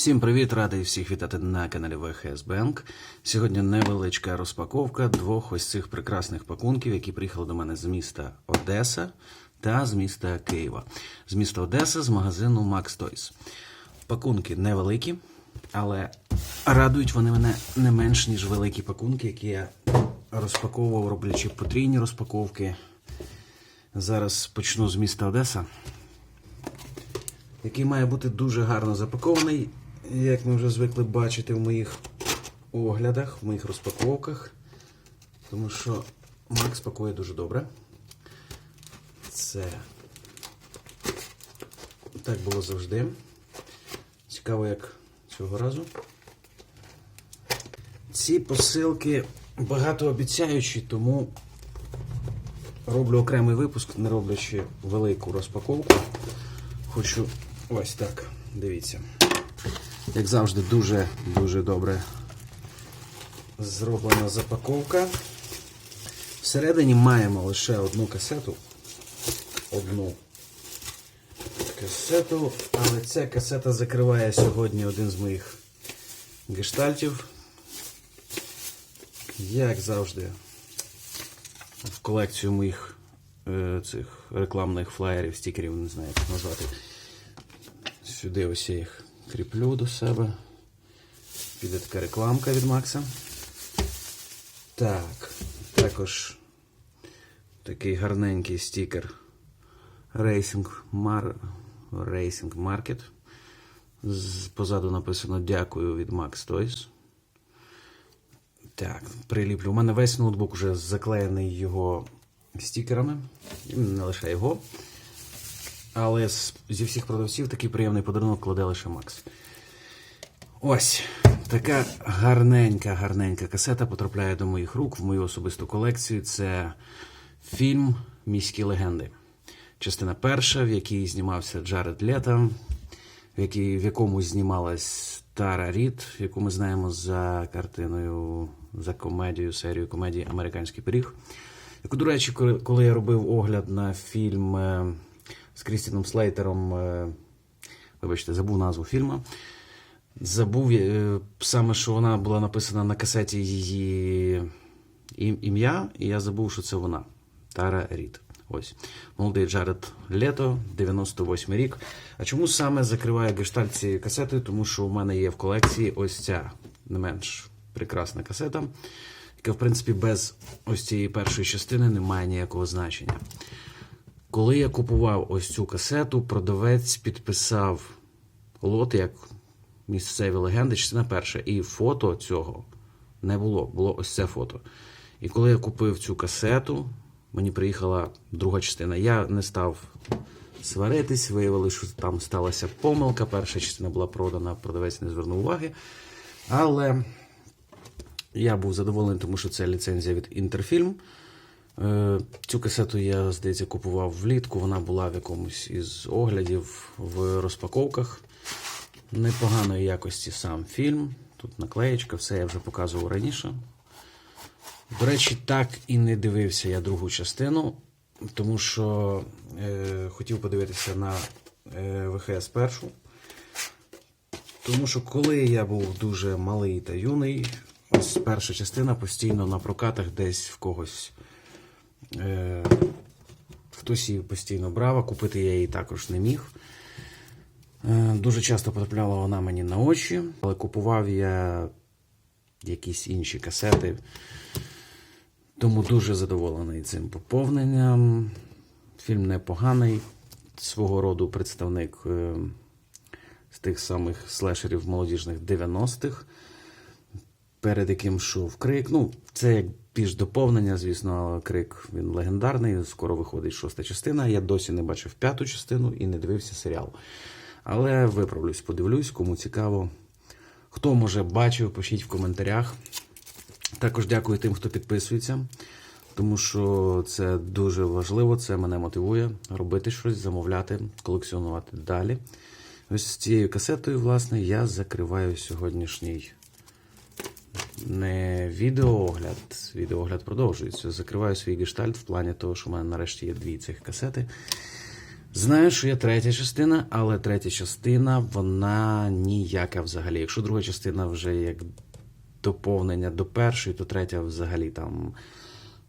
Всім привіт, радий всіх вітати на каналі VHS Bank. Сьогодні невеличка розпаковка двох ось цих прекрасних пакунків, які приїхали до мене з міста Одеса та з міста Києва. З міста Одеса з магазину Max Toys. Пакунки невеликі, але радують вони мене не менш, ніж великі пакунки, які я розпаковував, роблячи потрійні розпаковки. Зараз почну з міста Одеса який має бути дуже гарно запакований, як ми вже звикли бачити в моїх оглядах, в моїх розпаковках. Тому що Макс пакує дуже добре. Це так було завжди. Цікаво, як цього разу. Ці посилки багатообіцяючі, тому роблю окремий випуск, не роблячи велику розпаковку. Хочу ось так. Дивіться. Як завжди, дуже-дуже добре зроблена запаковка. Всередині маємо лише одну касету. Одну касету, але ця касета закриває сьогодні один з моїх гештальтів. Як завжди, в колекцію моїх е, цих рекламних флаєрів, стікерів, не знаю, як назвати. Сюди ось я їх кріплю до себе. Піде така рекламка від Макса. Так, також такий гарненький стікер Racing, Mar... Racing Market. Позаду написано Дякую від Max Toys. Так, приліплю. У мене весь ноутбук вже заклеєний його стікерами. Не лише його. Але зі всіх продавців такий приємний подарунок кладе лише Макс. Ось така гарненька, гарненька касета потрапляє до моїх рук в мою особисту колекцію. Це фільм Міські легенди. Частина перша, в якій знімався Джаред Лето, в, якій, в якому знімалась Тара Рід, яку ми знаємо за картиною, за комедією, серією комедії Американський пиріг. Яку, до речі, коли, коли я робив огляд на фільм е, з Крістіном Слейтером, е, вибачте, забув назву фільму. Забув е, саме, що вона була написана на касеті її ім'я, і я забув, що це вона. Тара Рід. Ось. Молодий Джаред Лето, 98 рік. А чому саме закриває гештальт цією касетою? Тому що у мене є в колекції ось ця не менш прекрасна касета, яка, в принципі, без ось цієї першої частини не має ніякого значення. Коли я купував ось цю касету, продавець підписав лот як місцеві легенди, частина перша. І фото цього не було. Було ось це фото. І коли я купив цю касету, мені приїхала друга частина. Я не став сваритись, виявили, що там сталася помилка. Перша частина була продана, продавець не звернув уваги. Але я був задоволений, тому що це ліцензія від Інтерфільм. Е, Цю касету я, здається, купував влітку. Вона була в якомусь із оглядів в розпаковках. Непоганої якості сам фільм. Тут наклеєчка, все я вже показував раніше. До речі, так і не дивився я другу частину, тому що е, хотів подивитися на е, ВХС першу. Тому що коли я був дуже малий та юний, ось перша частина постійно на прокатах десь в когось. Е, хтось її постійно брав, а купити я її також не міг. Е, Дуже часто потрапляла вона мені на очі, але купував я якісь інші касети. Тому дуже задоволений цим поповненням. Фільм непоганий, свого роду представник е, з тих самих слешерів молодіжних 90-х, перед яким йшов крик. Ну, це як більш доповнення, звісно, крик він легендарний. Скоро виходить шоста частина. Я досі не бачив п'яту частину і не дивився серіал. Але виправлюсь, подивлюсь, кому цікаво. Хто може бачив, пишіть в коментарях. Також дякую тим, хто підписується, тому що це дуже важливо, це мене мотивує робити щось, замовляти, колекціонувати далі. Ось з цією касетою, власне, я закриваю сьогоднішній не відеоогляд. Відеоогляд продовжується. Закриваю свій гештальт в плані того, що в мене нарешті є дві цих касети. Знаю, що є третя частина, але третя частина вона ніяка взагалі. Якщо друга частина вже як доповнення до першої, то третя взагалі там.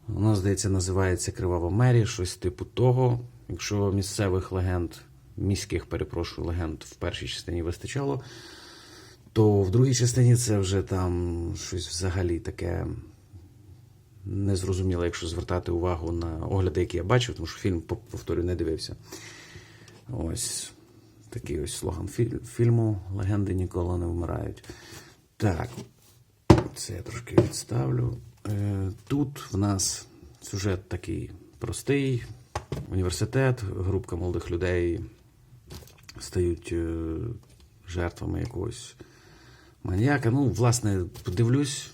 Вона, здається, називається Кривава Мері, щось типу того. Якщо місцевих легенд, міських, перепрошую, легенд в першій частині вистачало, то в другій частині це вже там щось взагалі таке незрозуміле, якщо звертати увагу на огляди, які я бачив, тому що фільм, повторюю, не дивився. Ось такий ось слоган фільму Легенди ніколи не вмирають. Так, це я трошки відставлю. Е, Тут в нас сюжет такий простий. Університет, групка молодих людей стають е, жертвами якогось маніяка. Ну, власне, подивлюсь,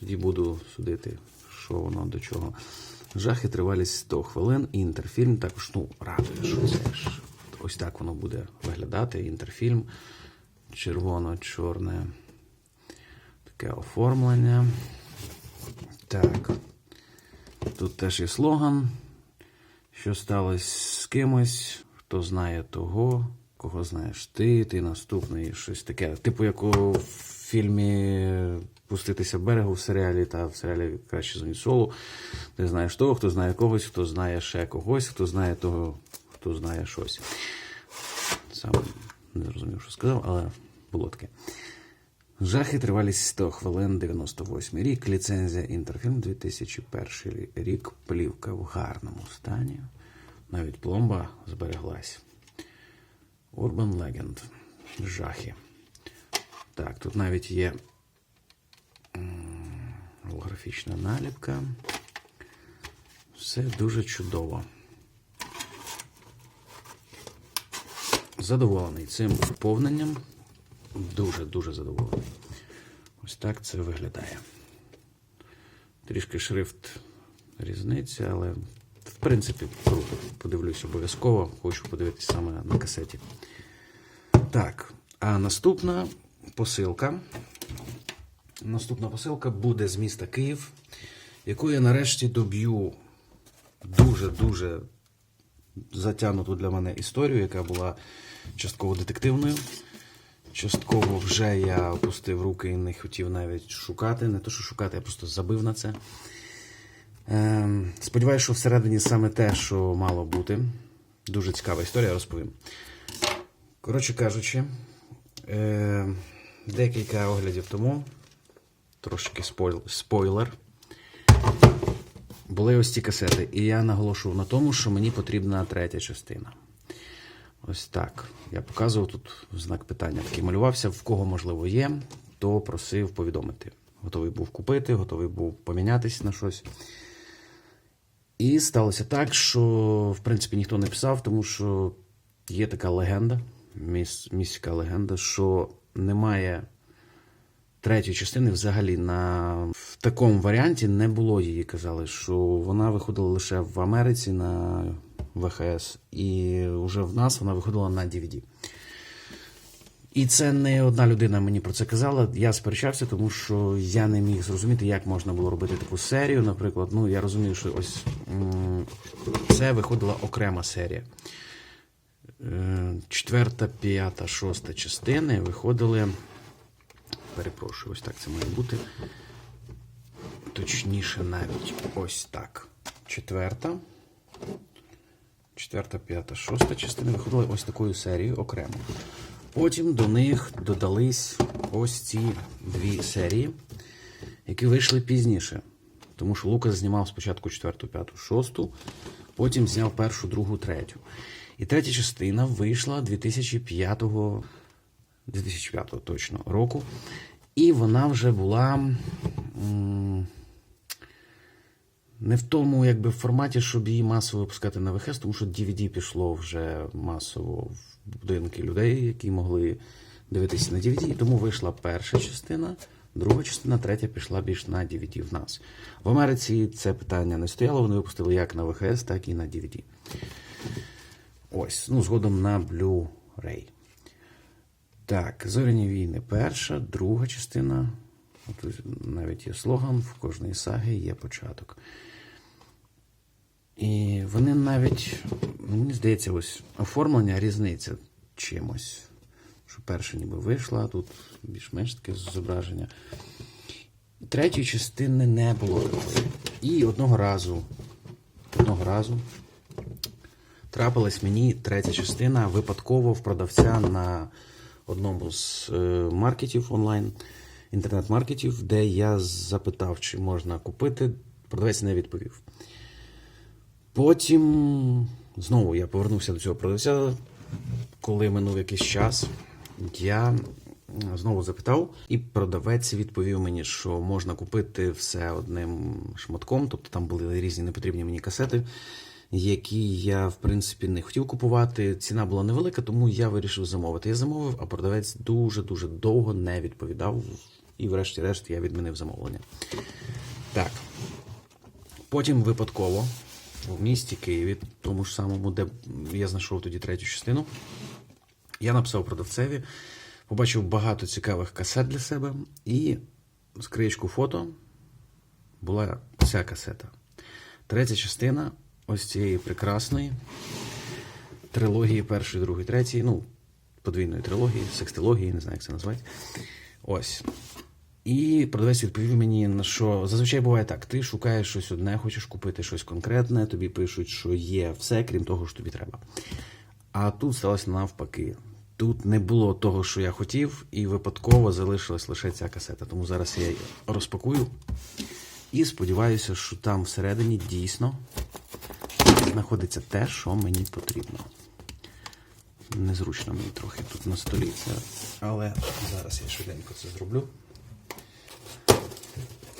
тоді буду судити, що воно до чого. Жахи тривалість 100 хвилин. Інтерфільм також ну, радує, що це ж ось так воно буде виглядати. Інтерфільм червоно-чорне таке оформлення. Так. Тут теж є слоган. Що сталося з кимось, хто знає того, кого знаєш ти, ти наступний, щось таке. Типу, як у фільмі Пуститися берегу в серіалі та в серіалі Краще зоні солу. Ти знаєш того, хто знає когось, хто знає ще когось, хто знає того, хто знає щось. Сам не зрозумів, що сказав, але було таке. Жахи тривалість 100 хвилин, 98 рік, ліцензія Інтерфільм 2001 рік, плівка в гарному стані. Навіть пломба збереглась. Urban Legend. Жахи. Так, тут навіть є м, голографічна наліпка. Все дуже чудово. Задоволений цим вповненням. Дуже-дуже задоволений. Ось так це виглядає. Трішки шрифт різниця, але в принципі круто. Подивлюсь обов'язково. Хочу подивитись саме на касеті. Так, а наступна посилка. Наступна посилка буде з міста Київ, яку я нарешті доб'ю дуже-дуже затягнуту для мене історію, яка була частково детективною. Частково вже я опустив руки і не хотів навіть шукати. Не то, що шукати, я просто забив на це. Ем, сподіваюся, що всередині саме те, що мало бути. Дуже цікава історія, розповім. Коротше кажучи, е, декілька оглядів тому, трошки спойлер. Були ось ці касети, і я наголошував на тому, що мені потрібна третя частина. Ось так. Я показував тут знак питання. Такий малювався, в кого можливо є, то просив повідомити. Готовий був купити, готовий був помінятися на щось. І сталося так, що, в принципі, ніхто не писав, тому що є така легенда, міська легенда, що немає третьої частини взагалі на в такому варіанті не було її. Казали, що вона виходила лише в Америці на ВХС, і вже в нас вона виходила на DVD. І це не одна людина мені про це казала. Я сперечався, тому що я не міг зрозуміти, як можна було робити таку серію. Наприклад, ну я розумію, що ось це виходила окрема серія. Е, Четверта, п'ята, шоста частини виходили. Перепрошую, ось так це має бути. Точніше, навіть ось так. Четверта. Четверта, п'ята, шоста частини виходили ось такою серією окремо. Потім до них додались ось ці дві серії, які вийшли пізніше. Тому що Лукас знімав спочатку четверту, п'яту, шосту, потім зняв першу, другу, третю. І третя частина вийшла 2005, 2005 точно року. І вона вже була. не в тому якби, форматі, щоб її масово випускати на ВХС, тому що DVD пішло вже масово в будинки людей, які могли дивитися на DVD. Тому вийшла перша частина, друга частина, третя пішла більш на DVD в нас. В Америці це питання не стояло, вони випустили як на ВХС, так і на DVD. Ось, ну, згодом на Blu-ray. Так, Зоряні війни перша, друга частина. От навіть є слоган, в кожної саги є початок. І вони навіть мені здається, ось оформлення різниця чимось. Що перша ніби вийшла, тут більш-менш таке зображення. Третьої частини не було. І одного разу, одного разу трапилась мені третя частина випадково в продавця на одному з е, маркетів онлайн, інтернет-маркетів, де я запитав, чи можна купити. Продавець не відповів. Потім знову я повернувся до цього продавця, коли минув якийсь час. Я знову запитав, і продавець відповів мені, що можна купити все одним шматком, тобто там були різні непотрібні мені касети, які я, в принципі, не хотів купувати. Ціна була невелика, тому я вирішив замовити. Я замовив, а продавець дуже-дуже довго не відповідав. І, врешті-решт, я відмінив замовлення. Так. Потім випадково в місті Києві, тому ж самому, де я знайшов тоді третю частину, я написав продавцеві, побачив багато цікавих касет для себе, і з краєчку фото була ця касета. Третя частина ось цієї прекрасної трилогії першої, другої, третьої, ну, подвійної трилогії, секстилогії, не знаю, як це назвати. Ось. І продавець відповів мені, на що зазвичай буває так: ти шукаєш щось одне, хочеш купити щось конкретне, тобі пишуть, що є все, крім того, що тобі треба. А тут сталося навпаки. Тут не було того, що я хотів, і випадково залишилась лише ця касета. Тому зараз я її розпакую і сподіваюся, що там всередині дійсно знаходиться те, що мені потрібно. Незручно мені трохи тут на столі це. Але зараз я швиденько це зроблю.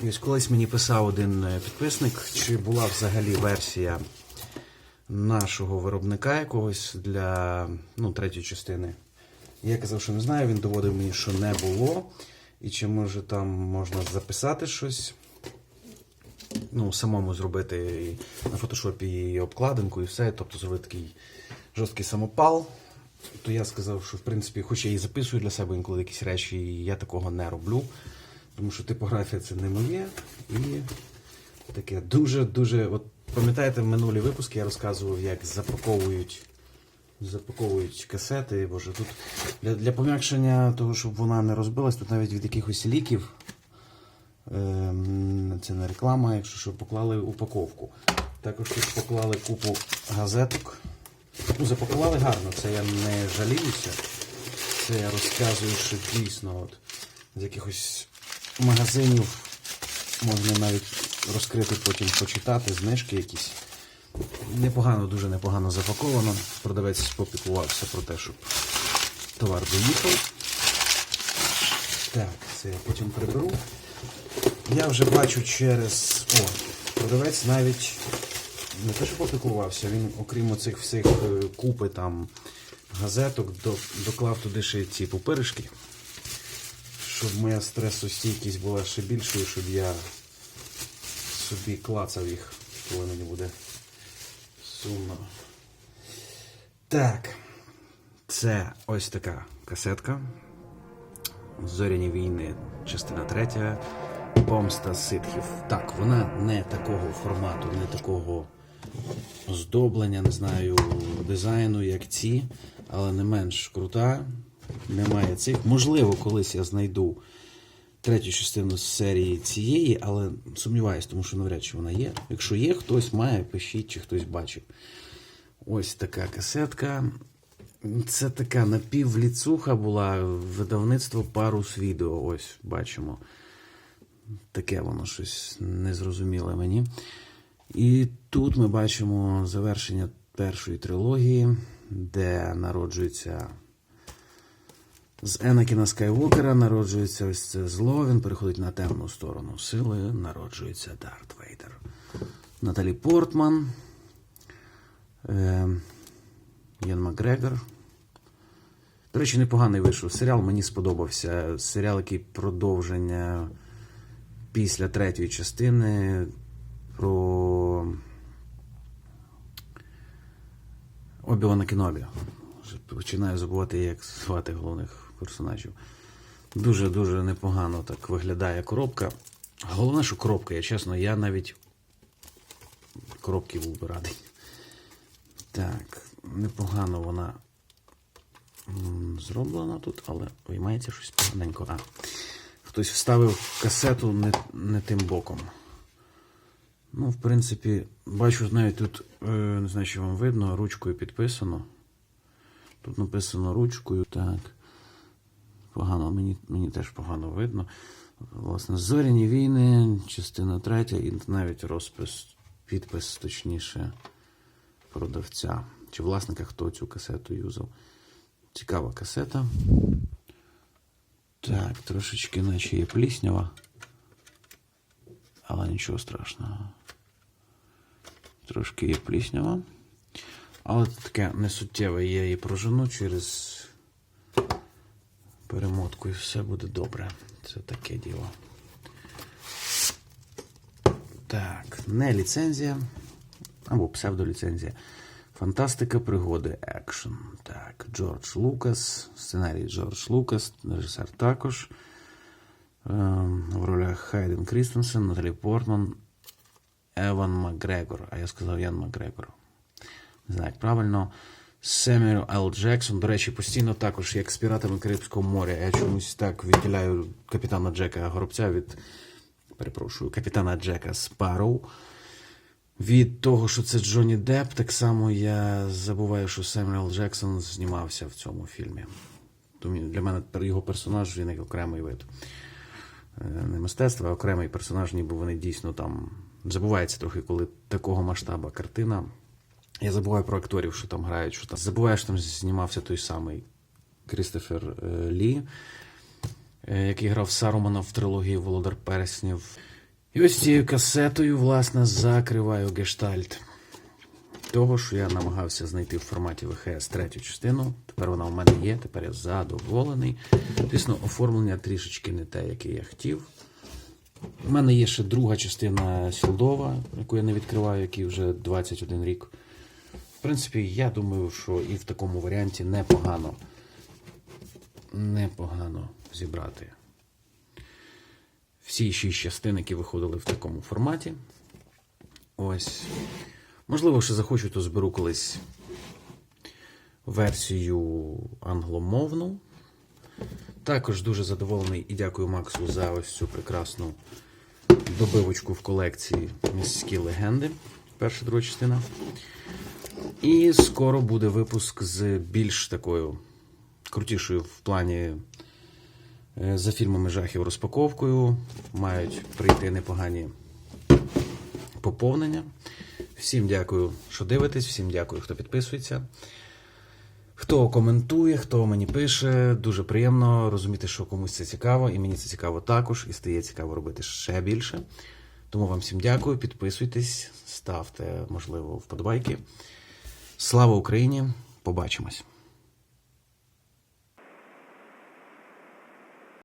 Ось колись мені писав один е, підписник, чи була взагалі версія нашого виробника якогось для ну, третьої частини. Я казав, що не знаю, він доводив мені, що не було. І чи може там можна записати щось. Ну, самому зробити і на фотошопі і обкладинку, і все. Тобто зробити такий жорсткий самопал. То я сказав, що в принципі, хоч я і записую для себе інколи якісь речі, і я такого не роблю. Тому що типографія це не моє. І таке дуже-дуже. От пам'ятаєте, в минулі випуски я розказував, як запаковують. Запаковують касети. Боже, тут для, для пом'якшення того, щоб вона не розбилась, тут навіть від якихось ліків. Ем, це не реклама, якщо що, поклали упаковку. Також тут поклали купу газеток. Ну, запакували гарно, це я не жаліюся. Це я розказую, що дійсно от, з якихось магазинів можна навіть розкрити, потім почитати, знижки якісь. Непогано, дуже непогано запаковано. Продавець попіклувався про те, щоб товар доїхав. Так, це я потім приберу. Я вже бачу через. О, продавець навіть не те, що попіклувався, він, окрім оцих всіх е, купи там газеток, доклав туди ще ці пупиришки, щоб моя стресостійкість була ще більшою, щоб я собі клацав їх, коли мені буде сумно. Так, це ось така касетка. Зоряні війни, частина третя. Помста ситхів. Так, вона не такого формату, не такого оздоблення, не знаю, дизайну, як ці, але не менш крута. Немає цих. Можливо, колись я знайду третю частину з серії цієї, але сумніваюся, тому що навряд чи вона є. Якщо є, хтось має, пишіть, чи хтось бачив. Ось така касетка. Це така напівліцуха була видавництво парус відео. Ось бачимо. Таке воно щось незрозуміле мені. І тут ми бачимо завершення першої трилогії, де народжується з Енакіна Скайвокера народжується ось це зло, він переходить на темну сторону сили, народжується Дарт Вейдер. Наталі Портман, е, Ян Макгрегор. До речі, непоганий вийшов серіал, мені сподобався. Серіал, який продовження після третьої частини про Обівана Кінобі. Починаю забувати, як звати головних персонажів. Дуже-дуже непогано так виглядає коробка. Головне, що коробка, я чесно, я навіть коробки був би радий. Так, непогано вона зроблена тут, але виймається щось поганенько. А, хтось вставив касету не, не тим боком. Ну, в принципі, бачу навіть тут, е, не знаю, чи вам видно, ручкою підписано. Тут написано ручкою, так. Погано, мені, мені теж погано видно. Власне, зоряні війни, частина третя, і навіть розпис, підпис, точніше, продавця чи власника, хто цю касету юзав. Цікава касета. Так, трошечки наче є пліснява. Але нічого страшного. Трошки є пліснява. Але таке несуттєве, я її прожену через перемотку і все буде добре. Це таке діло. Так, не ліцензія. Або псевдоліцензія. Фантастика, пригоди, екшн. Так, Джордж Лукас, сценарій Джордж Лукас, режисер також. Ем, В ролях Хайден Крістенсен, Наталі Портман, Еван Макгрегор. А я сказав Ян Макгрегор. Не знаю, як правильно. Семюел Л. Джексон. До речі, постійно також, як з піратами Карибського моря. Я чомусь так відділяю капітана Джека Горобця від. Перепрошую, капітана Джека Спарроу. Від того, що це Джонні Депп, так само я забуваю, що Семюел Джексон знімався в цьому фільмі. Тому для мене його персонаж він як окремий вид. Е, Не мистецтва, а окремий персонаж, ніби вони дійсно там. Забувається трохи, коли такого масштаба картина. Я забуваю про акторів, що там грають, що там. Забуваю, що там знімався той самий Крістофер е, Лі, е, який грав Сарумана в трилогії Володар Перснів. І ось цією касетою, власне, закриваю гештальт того, що я намагався знайти в форматі ВХС третю частину. Тепер вона у мене є, тепер я задоволений. Звісно, оформлення трішечки не те, яке я хотів. У мене є ще друга частина Сілдова, яку я не відкриваю, який вже 21 рік. В принципі, я думаю, що і в такому варіанті непогано, непогано зібрати всі шість частин, які виходили в такому форматі. Ось. Можливо, ще захочу, то зберу колись версію англомовну. Також дуже задоволений і дякую Максу за ось цю прекрасну добивочку в колекції міські легенди. Перша друга частина. І скоро буде випуск з більш такою крутішою в плані е, за фільмами жахів розпаковкою. Мають прийти непогані поповнення. Всім дякую, що дивитесь, всім дякую, хто підписується. Хто коментує, хто мені пише, дуже приємно розуміти, що комусь це цікаво, і мені це цікаво також, і стає цікаво робити ще більше. Тому вам всім дякую, підписуйтесь, ставте, можливо, вподобайки. Слава Україні! Побачимось!